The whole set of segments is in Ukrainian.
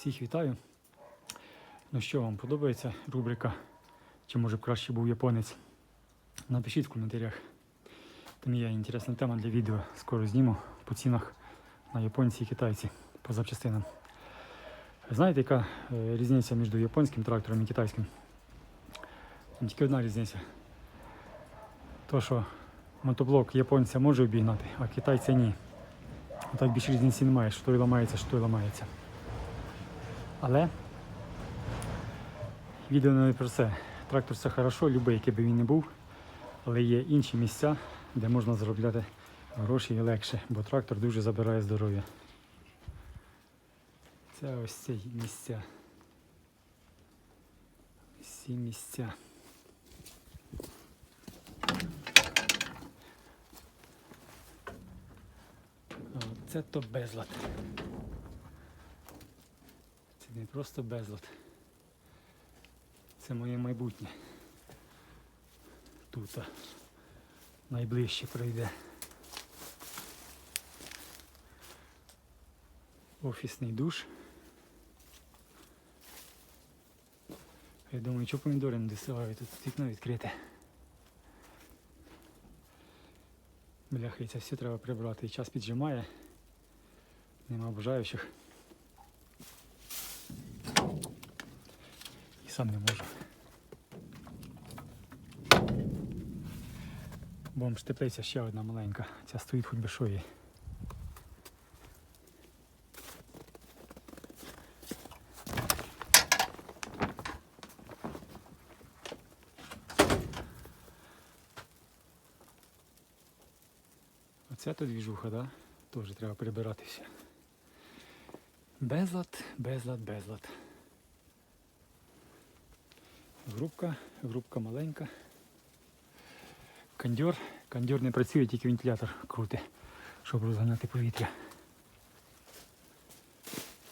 Всіх вітаю. Ну що вам подобається рубрика? Чи може б краще був японець? Напишіть в коментарях. Там є інтересна тема для відео. Скоро зніму по цінах на японці і китайці по запчастинам. Знаєте, яка е, різниця між японським трактором і китайським? Там тільки одна різниця. То, що мотоблок японця може обігнати, а китайця ні. Так більше різниці немає, що той ламається, що той ламається. Але відео не про це. Трактор це хорошо, любий, який би він не був, але є інші місця, де можна заробляти гроші і легше, бо трактор дуже забирає здоров'я. Це ось ці місця. Всі місця. Це то безлад. Не просто безлад. Це моє майбутнє. Тут найближче пройде. Офісний душ. Я думаю, що помідори не досилають, тут вікно відкрите. Бляха, і це все треба прибрати. І час піджимає. Нема бажаючих. Сам не можу. Бомж теплиця ще одна маленька. Ця стоїть хоч би що їй. Оце то двіжуха, да? Теж треба прибирати все. Безлад, безлад, безлад. Грубка, грубка маленька. Кондьор. Кондьор не працює, тільки вентилятор крути, щоб розганяти повітря.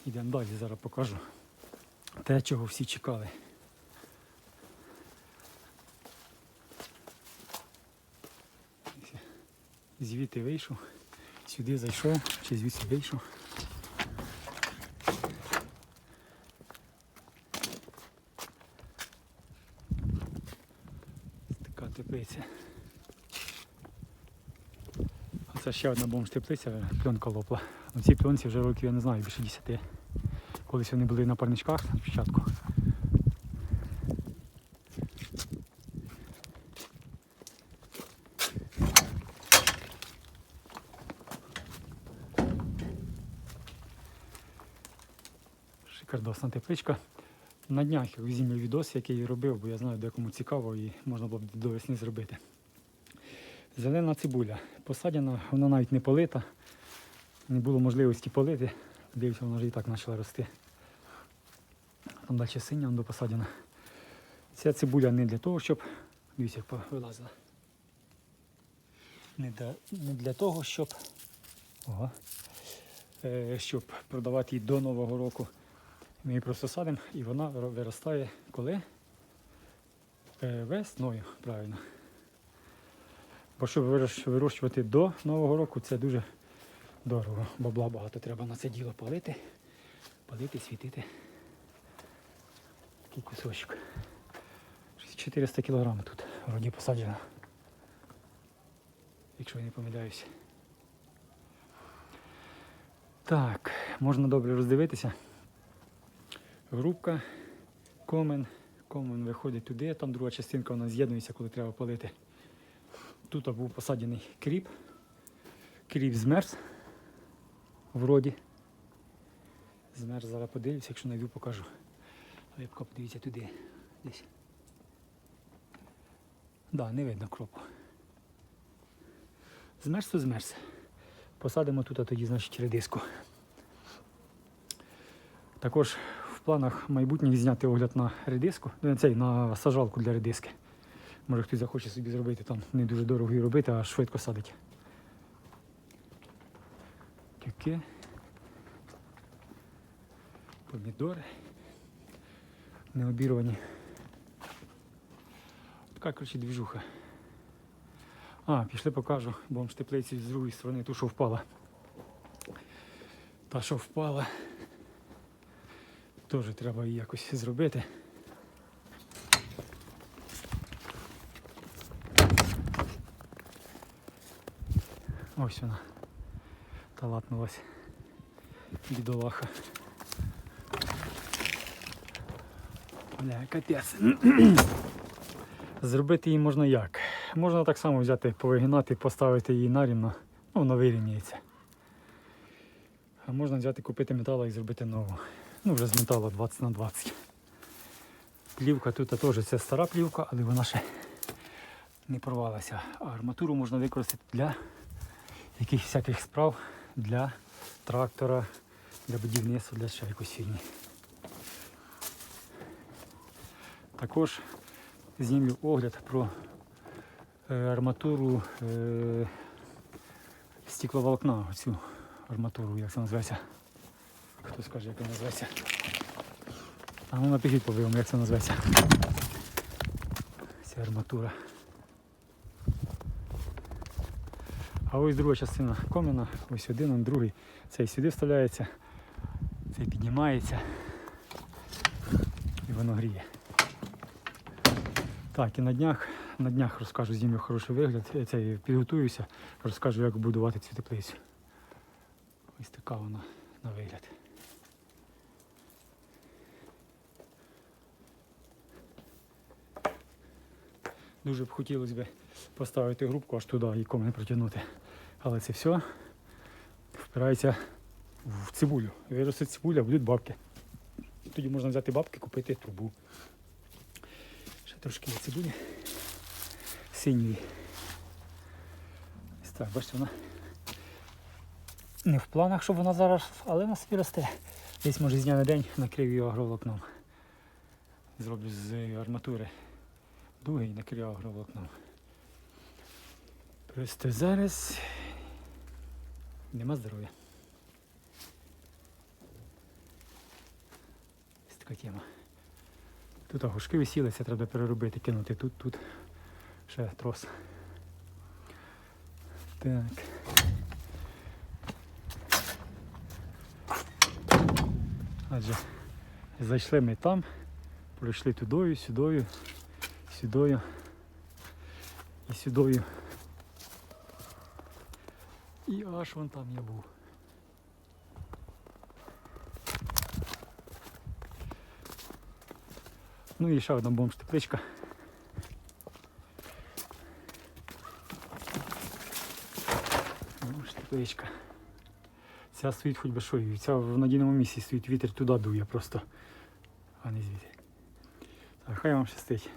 Ідемо далі, зараз покажу. Те, чого всі чекали. Звідти вийшов, сюди зайшов, чи звідси вийшов. Така теплиця. Це ще одна бомж теплиця, пленка лопла. На цій пленці вже років, я не знаю, більше 10. Колись вони були на парничках спочатку. Шикардосна тепличка. На днях я візьму відос, який я робив, бо я знаю, де кому цікаво і можна було б до весни зробити. Зелена цибуля. Посадена, вона навіть не полита. Не було можливості полити. Дивіться, вона вже і так почала рости. Там далі синя вона посадена. Ця цибуля не для того, щоб. Дивіться, вилазила. Не для, не для того, щоб. Ого, е, щоб продавати її до Нового року. Ми її просто садимо і вона виростає коли? Е, Весною, правильно. Бо щоб вирощувати до Нового року, це дуже дорого. Бабла багато треба на це діло палити, палити, світити. Такий кусочок. 400 кг тут вроді посаджено. Якщо я не помиляюся. Так, можна добре роздивитися. Грубка, комен. Комен виходить туди, там друга частинка вона з'єднується, коли треба палити. Тут був посаджений кріп. Кріп змерз. Вроді. Змерз, зараз подивлюся, якщо знайду, покажу. Рибка, подивіться туди. Десь. Да, не видно кропу. Змерз, то змерз. Посадимо тут, а тоді, значить, редиску. Також планах майбутніх зняти огляд на редиску, ну, цей, на сажалку для редиски. Може хтось захоче собі зробити, там не дуже дорого її робити, а швидко садить. Кюки. Помідори. Необірвані. Така, коротше, двіжуха. А, пішли покажу, бомж теплиці з другої сторони, ту, що впала. Та, що впала. Теж треба її якось зробити. Ось вона. Та лапнулась. Бідолаха. Бля, капець. Зробити її можна як? Можна так само взяти, повигинати, поставити її нарівно, ну воно вирівняється. А можна взяти, купити металу і зробити нову. Ну, вже з металу 20 на 20. Плівка тут теж це стара плівка, але вона ще не порвалася. А арматуру можна використати для якихось всяких справ, для трактора, для будівництва, для ще якоїсь фігні. Також знімлю огляд про е, арматуру е, стекловолокна, оцю арматуру, як це називається. Хто скаже, як вона називається. А ну напишіть по як це називається. Ця арматура. А ось друга частина коміна, ось один, он другий. Цей сюди вставляється, цей піднімається і воно гріє. Так, і на днях, на днях розкажу, знімлю хороший вигляд, е, цей, підготуюся, розкажу, як будувати цю теплицю. Ось така вона на вигляд. Дуже б хотілося б поставити грубку аж туди і комен протягнути. Але це все впирається в цибулю. Виросте цибуля, будуть бабки. Тоді можна взяти бабки, купити трубу. Ще трошки цибулі синьої. Так, бачите, вона не в планах, щоб вона зараз, але вона собі росте. Десь може з дня на день накрив її агроволокном. Зроблю з арматури дуги і накрив агроволокном. Просто зараз нема здоров'я. Ось така тема. Тут агушки висіли, це треба переробити, кинути тут, тут. Ще трос. Так. Адже зайшли ми там, пройшли тудою, сюдою, сюдою і сюдою. І аж вон там я був. Ну і ще одна бомж-тепличка. Бомж-тепличка. Ця стоїть хоч би що, і ця в надійному місці стоїть вітер туди дує просто, а не звідти. Так, хай вам щастить.